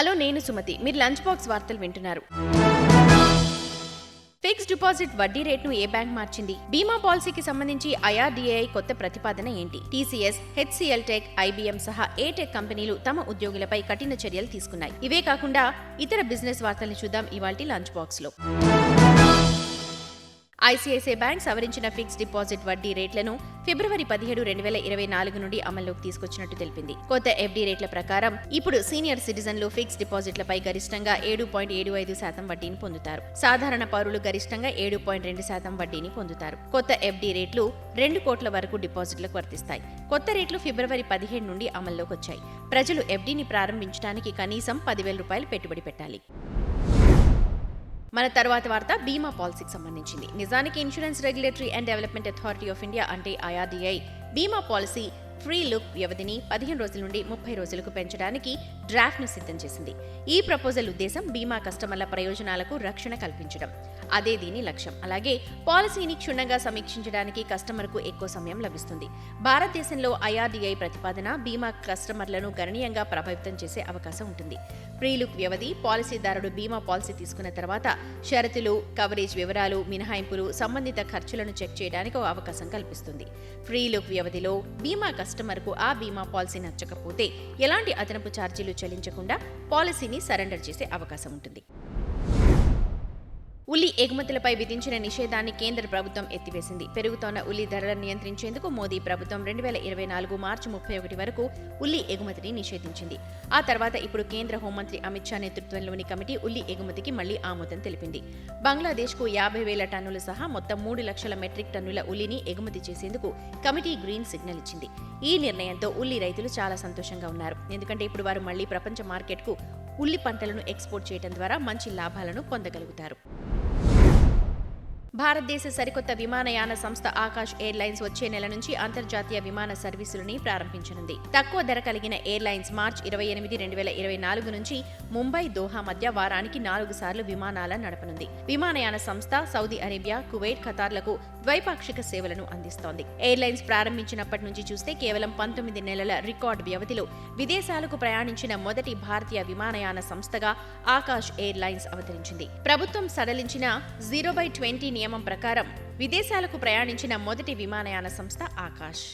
Hello నేను సుమతి. మీరు lunch box వార్తలు వింటున్నారు. ఫిక్స్ డిపాజిట్ వడ్డీ రేట్ను ఏ బ్యాంక్ మార్చింది? బీమా పాలసీకి సంబంధించి ఐఆర్డీఏఐ కొత్త ప్రతిపాదన ఏంటి? టీసీఎస్ హెచ్సిఎల్ టెక్ ఐబీఎం సహా ఏ టెక్ కంపెనీలు తమ ఉద్యోగులపై కఠిన చర్యలు తీసుకున్నాయి. ఇవే కాకుండా ఇతర బిజినెస్ వార్తల్ని చూద్దాం ఇవాల్టి లంచ్ బాక్స్లో ఐసీఐసీఐ బ్యాంక్ సవరించిన ఫిక్స్ డిపాజిట్ వడ్డీ రేట్లను ఫిబ్రవరి పదిహేడు రెండు వేల ఇరవై నాలుగు నుండి అమల్లోకి తీసుకొచ్చినట్టు తెలిపింది. కొత్త ఎఫ్డీ రేట్ల ప్రకారం ఇప్పుడు సీనియర్ సిటిజన్లు ఫిక్స్ డిపాజిట్లపై గరిష్టంగా ఏడు పాయింట్ ఏడు ఐదు శాతం వడ్డీని పొందుతారు. సాధారణ పౌరులు గరిష్టంగా ఏడు పాయింట్ రెండు శాతం వడ్డీని పొందుతారు. కొత్త ఎఫ్డీ రేట్లు రెండు కోట్ల వరకు డిపాజిట్లకు వర్తిస్తాయి. కొత్త రేట్లు ఫిబ్రవరి పదిహేడు నుండి అమల్లోకి వచ్చాయి ప్రజలు ఎఫ్డీని ప్రారంభించడానికి కనీసం పదివేల రూపాయలు పెట్టుబడి పెట్టాలి. మన తర్వాత వార్త బీమా పాలసీకి సంబంధించింది. నిజానికి insurance regulatory and development authority of India అంటే ఐఆర్డీఐ బీమా పాలసీ ఫ్రీ లుక్ వ్యవధిని పదిహేను రోజుల నుండి ముప్పై రోజులకు పెంచడానికి డ్రాఫ్ట్ను సిద్ధం చేసింది. ఈ ప్రపోజల్ ఉద్దేశం బీమా కస్టమర్ల ప్రయోజనాలకు రక్షణ కల్పించడం. అదే దీని లక్ష్యం. అలాగే పాలసీని క్షుణ్ణంగా సమీక్షించడానికి కస్టమర్కు ఎక్కువ సమయం లభిస్తుంది. భారతదేశంలో ఐఆర్డీఐ ప్రతిపాదన బీమా కస్టమర్లను గణనీయంగా ప్రభావితం చేసే అవకాశం ఉంటుంది. ప్రీ లుక్ వ్యవధి పాలసీదారుడు బీమా పాలసీ తీసుకున్న తర్వాత షరతులు కవరేజ్ వివరాలు మినహాయింపులు సంబంధిత ఖర్చులను చెక్ చేయడానికి ఒక అవకాశం కల్పిస్తుంది. ఫ్రీ లుక్ వ్యవధిలో బీమా కస్టమర్కు ఆ బీమా పాలసీ నచ్చకపోతే ఎలాంటి అదనపు ఛార్జీలు చెల్లించకుండా పాలసీని సరెండర్ చేసే అవకాశం ఉంటుంది. ఉల్లి ఎగుమతులపై విధించిన నిషేధాన్ని కేంద్ర ప్రభుత్వం ఎత్తివేసింది. పెరుగుతోన్న ఉల్లి ధరలను నియంత్రించేందుకు మోదీ ప్రభుత్వం రెండు వేల ఇరవై నాలుగు మార్చి ముప్పై ఒకటి వరకు ఉల్లి ఎగుమతిని నిషేధించింది. ఆ తర్వాత ఇప్పుడు కేంద్ర హోంమంత్రి అమిత్ షా నేతృత్వంలోని కమిటీ ఉల్లి ఎగుమతికి మళ్ళీ ఆమోదం తెలిపింది. బంగ్లాదేశ్కు యాభై వేల టన్నులు సహా మొత్తం మూడు లక్షల మెట్రిక్ టన్నుల ఉల్లిని ఎగుమతి చేసేందుకు కమిటీ గ్రీన్ సిగ్నల్ ఇచ్చింది. ఈ నిర్ణయంతో ఉల్లి రైతులు చాలా సంతోషంగా ఉన్నారు. ఎందుకంటే ఇప్పుడు వారు మళ్ళీ ప్రపంచ మార్కెట్కు ఉల్లి పంటలను ఎక్స్పోర్ట్ చేయడం ద్వారా మంచి లాభాలను పొందగలుగుతారు. భారతదేశ సరికొత్త విమానయాన సంస్థ ఆకాష్ ఎయిర్లైన్స్ వచ్చే నెల నుంచి అంతర్జాతీయ విమాన సర్వీసులని ప్రారంభించనుంది. తక్కువ ధర కలిగిన ఎయిర్లైన్స్ మార్చ్ ఇరవై ఎనిమిది రెండు వేల ఇరవై నాలుగు నుంచి ముంబై దోహా మధ్య వారానికి నాలుగు సార్లు విమానాల నడపనుంది. విమానయాన సంస్థ సౌదీ అరేబియా కువైట్ ఖతార్లకు ద్వైపాక్షిక సేవలను అందిస్తోంది. ఎయిర్లైన్స్ ప్రారంభించినప్పటి నుంచి చూస్తే కేవలం పంతొమ్మిది నెలల రికార్డు వ్యవధిలో విదేశాలకు ప్రయాణించిన మొదటి భారతీయ విమానయాన సంస్థగా ఆకాష్ ఎయిర్లైన్స్ అవతరించింది. ప్రభుత్వం సడలించిన జీరో బై ట్వంటీ నియమ ప్రకారం విదేశాలకు ప్రయాణించిన మొదటి విమానయాన సంస్థ ఆకాష్.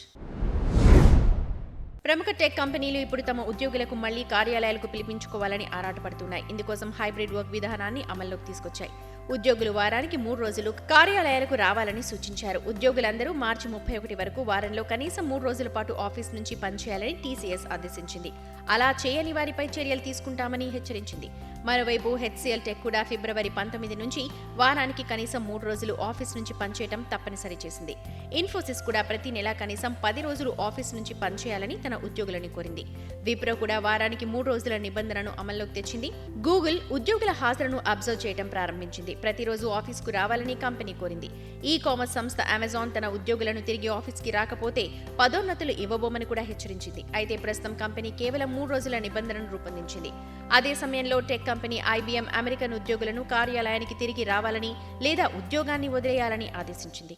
ప్రముఖ టెక్ కంపెనీలు ఇప్పుడు తమ ఉద్యోగులకు మళ్ళీ కార్యాలయాలకు పిలిపించుకోవాలని ఆరాటపడుతున్నాయి. ఇందుకోసం హైబ్రిడ్ వర్క్ విధానాన్ని అమల్లోకి తీసుకొచ్చాయి. ఉద్యోగులు వారానికి మూడు రోజులు కార్యాలయాలకు రావాలని సూచించారు. ఉద్యోగులందరూ మార్చి ముప్పై ఒకటి వరకు వారంలో కనీసం మూడు రోజుల పాటు ఆఫీస్ నుంచి పనిచేయాలని టీసీఎస్ ఆదేశించింది. అలా చేయని వారిపై చర్యలు తీసుకుంటామని హెచ్చరించింది. మరోవైపు హెచ్సిఎల్ టెక్ కూడా ఫిబ్రవరి పంతొమ్మిది నుంచి వారానికి కనీసం మూడు రోజులు ఆఫీస్ నుంచి పనిచేయడం తప్పనిసరి చేసింది. ఇన్ఫోసిస్ కూడా ప్రతి నెల కనీసం పది రోజులు ఆఫీస్ నుంచి పనిచేయాలని తన ఉద్యోగులని కోరింది. విప్రో కూడా వారానికి మూడు రోజుల నిబంధనను అమల్లోకి తెచ్చింది. గూగుల్ ఉద్యోగుల హాజరును అబ్జర్వ్ చేయడం ప్రారంభించింది. ప్రతిరోజు ఆఫీస్కు రావాలని కంపెనీ కోరింది. ఈ కామర్స్ సంస్థ అమెజాన్ తన ఉద్యోగులను తిరిగి ఆఫీస్కి రాకపోతే పదోన్నతులు ఇవ్వబోమని కూడా హెచ్చరించింది. అయితే ప్రస్తుతం కంపెనీ కేవలం మూడు రోజుల నిబంధనను రూపొందించింది. అదే సమయంలో టెక్ కంపెనీ ఐబీఎం అమెరికన్ ఉద్యోగులను కార్యాలయానికి తిరిగి రావాలని లేదా ఉద్యోగాన్ని వదిలేయాలని ఆదేశించింది.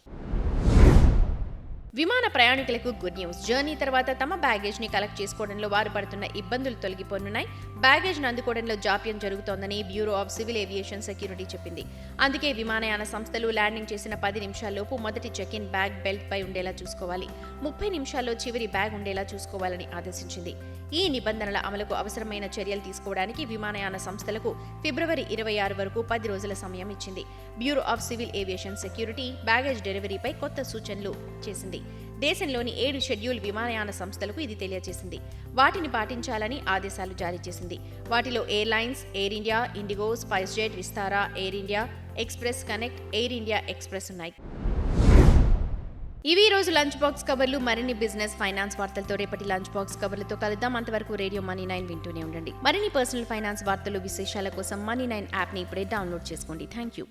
విమాన ప్రయాణికులకు గుడ్ న్యూస్ జర్నీ తర్వాత తమ బ్యాగేజ్ని కలెక్ట్ చేసుకోవడంలో వారు పడుతున్న ఇబ్బందులు తొలగిపోనున్నాయి. బ్యాగేజ్ను అందుకోవడంలో జాప్యం జరుగుతోందని bureau of civil aviation security చెప్పింది. అందుకే విమానయాన సంస్థలు ల్యాండింగ్ చేసిన పది నిమిషాల్లోపు మొదటి చెక్ ఇన్ బ్యాగ్ బెల్ట్ పై ఉండేలా చూసుకోవాలి. ముప్పై నిమిషాల్లో చివరి బ్యాగ్ ఉండేలా చూసుకోవాలని ఆదేశించింది. ఈ నిబంధనల అమలుకు అవసరమైన చర్యలు తీసుకోవడానికి విమానయాన సంస్థలకు ఫిబ్రవరి ఇరవై ఆరు వరకు పది రోజుల సమయం ఇచ్చింది. Bureau of civil aviation security baggage డెలివరీపై కొత్త సూచనలు చేసింది. దేశంలోని ఏడు షెడ్యూల్ విమానయాన సంస్థలకు ఇది తెలియజేసింది. వాటిని పాటించాలని ఆదేశాలు జారీ చేసింది. వాటిలో airlines Air India IndiGo spice jet Vistara Air India Express Connect Air India Express ఉన్నాయి. ఇవి రోజు లంచ్ బాక్స్ కవర్లు మరిన్ని బిజినెస్ ఫైనాన్స్ వార్తలతో రేపటి లంచ్ బాక్స్ కవర్లతో కలుద్దాం. అంతవరకు రేడియో మనీ నైన్ వింటూనే ఉండండి. మరిన్ని పర్సనల్ ఫైనాన్స్ వార్తలు విశేషాల కోసం మనీ నైన్ యాప్ని ఇప్పుడే డౌన్లోడ్ చేసుకోండి. Thank you.